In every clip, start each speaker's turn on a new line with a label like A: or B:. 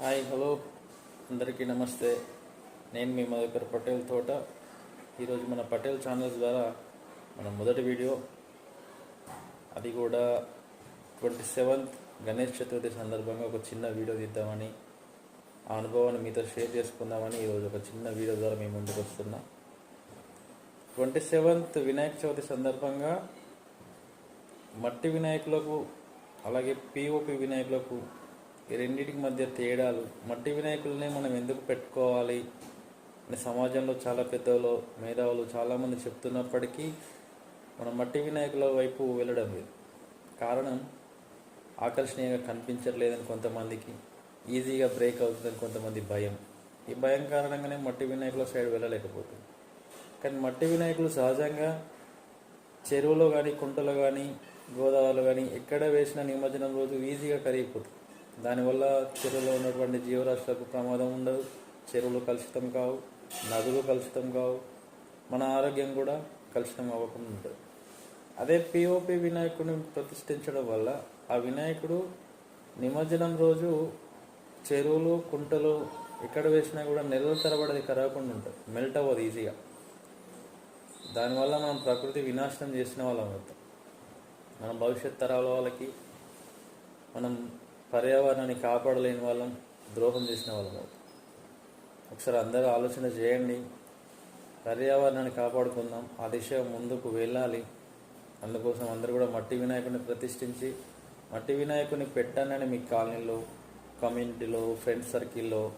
A: Hi hello. అందరికీ నమస్తే. నేను మీ మధుకర్ పటేల్ తోట. ఈరోజు మన పటేల్ ఛానల్ ద్వారా మన మొదటి వీడియో. అది కూడా ట్వంటీ సెవెంత్ గణేష్ చతుర్థి సందర్భంగా ఒక చిన్న వీడియో తీద్దామని ఆ అనుభవాన్ని మీతో షేర్ చేసుకుందామని ఈరోజు ఒక చిన్న వీడియో ద్వారా మేము ముందుకు వస్తున్నాం. ట్వంటీ సెవెంత్ వినాయక చవితి సందర్భంగా మట్టి వినాయకులకు అలాగే పిఓపి వినాయకులకు ఈ రెండింటికి మధ్య తేడాలు. మట్టి వినాయకులనే మనం ఎందుకు పెట్టుకోవాలి? అని సమాజంలో చాలా పెద్దలు మేధావులు చాలామంది చెప్తున్నప్పటికీ మనం మట్టి వినాయకుల వైపు వెళ్ళడం లేదు. కారణం ఆకర్షణీయంగా కనిపించట్లేదని కొంతమందికి ఈజీగా బ్రేక్ అవుతుందని కొంతమంది భయం. ఈ భయం కారణంగానే మట్టి వినాయకుల సైడ్ వెళ్ళలేకపోతుంది. కానీ మట్టి వినాయకులు సహజంగా చెరువులో కానీ కుంటలో కానీ గోదావరిలో కానీ ఎక్కడ వేసిన నిమజ్జనం రోజు ఈజీగా కరిగిపోతుంది. దానివల్ల చెరువులో ఉన్నటువంటి జీవరాశులకు ప్రమాదం ఉండదు. చెరువులు కలుషితం కావు నదులు కలుషితం కావు. మన ఆరోగ్యం కూడా కలుషితం అవ్వకుండా ఉంటుంది. అదే పిఓపి వినాయకుడిని ప్రతిష్ఠించడం వల్ల ఆ వినాయకుడు నిమజ్జనం రోజు చెరువులు కుంటలు ఎక్కడ వేసినా కూడా నెలల తరబడి కరగకుండా ఉంటుంది. మెల్ట్ అవ్వదు ఈజీగా. దానివల్ల మనం ప్రకృతి వినాశనం చేసిన వాళ్ళం అవుతాం. మన భవిష్యత్ తరాల వాళ్ళకి మనం పర్యావరణాన్ని కాపాడలేని వాళ్ళం ద్రోహం చేసిన వాళ్ళం అవుతాం. ఒకసారి అందరూ ఆలోచన చేయండి. పర్యావరణాన్ని కాపాడుకుందాం. ఆ దిశ ముందుకు వెళ్ళాలి. అందుకోసం అందరూ కూడా మట్టి వినాయకుడిని ప్రతిష్ఠించి మట్టి వినాయకుడిని పెట్టానని మీ కాలనీలో కమ్యూనిటీలో ఫ్రెండ్స్ సర్కిల్లో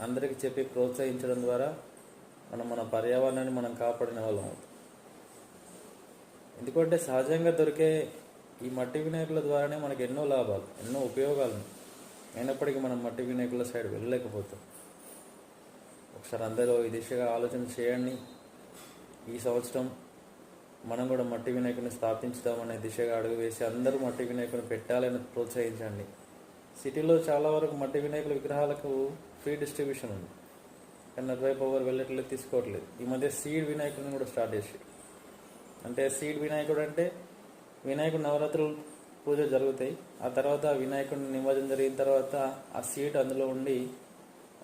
A: అందరికీ చెప్పి ప్రోత్సహించడం ద్వారా మనం మన పర్యావరణాన్ని మనం కాపాడిన వాళ్ళం అవుతాం. ఎందుకంటే సహజంగా దొరికే ఈ మట్టి వినాయకుల ద్వారానే మనకు ఎన్నో లాభాలు ఎన్నో ఉపయోగాలు ఉన్నాయి. అయినప్పటికీ మనం మట్టి వినాయకుల సైడ్ వెళ్ళలేకపోతాం. ఒకసారి అందరూ ఈ దిశగా ఆలోచన చేయండి. ఈ సంవత్సరం మనం కూడా మట్టి వినాయకుని స్థాపించుదామనే దిశగా అడుగు వేసి అందరూ మట్టి వినాయకుని పెట్టాలని ప్రోత్సహించండి. సిటీలో చాలా వరకు మట్టి వినాయకుల విగ్రహాలకు ఫ్రీ డిస్ట్రిబ్యూషన్ ఉంది. కానీ అటువైపు పవర్ వెళ్ళట్లేదు తీసుకోవట్లేదు. ఈ మధ్య సీడ్ వినాయకుడిని కూడా స్టార్ట్ చేసి. అంటే సీడ్ వినాయకుడు అంటే వినాయకుడు నవరాత్రులు పూజ జరుగుతాయి. ఆ తర్వాత వినాయకుడిని నిమజ్జనం జరిగిన తర్వాత ఆ సీడ్ అందులో ఉండి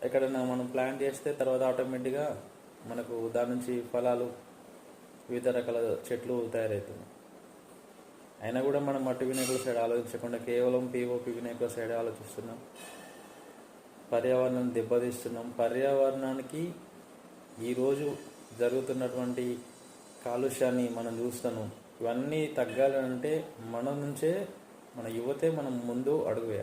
A: ఎక్కడైనా మనం ప్లాంట్ చేస్తే తర్వాత ఆటోమేటిక్గా మనకు దాని నుంచి ఫలాలు వివిధ రకాల చెట్లు తయారవుతున్నాయి అయినా కూడా మనం మట్టి వినాయకుల సైడ్ ఆలోచించకుండా కేవలం పిఓపి వినాయకుల సైడ్ ఆలోచిస్తున్నాం. పర్యావరణాన్ని దెబ్బతీస్తున్నాం. పర్యావరణానికి ఈరోజు జరుగుతున్నటువంటి కాలుష్యాన్ని మనం చూస్తున్నాం. ఇవన్నీ తగ్గాలంటే మన నుంచే మన యువతే మనం ముందు అడుగు వేయాలి.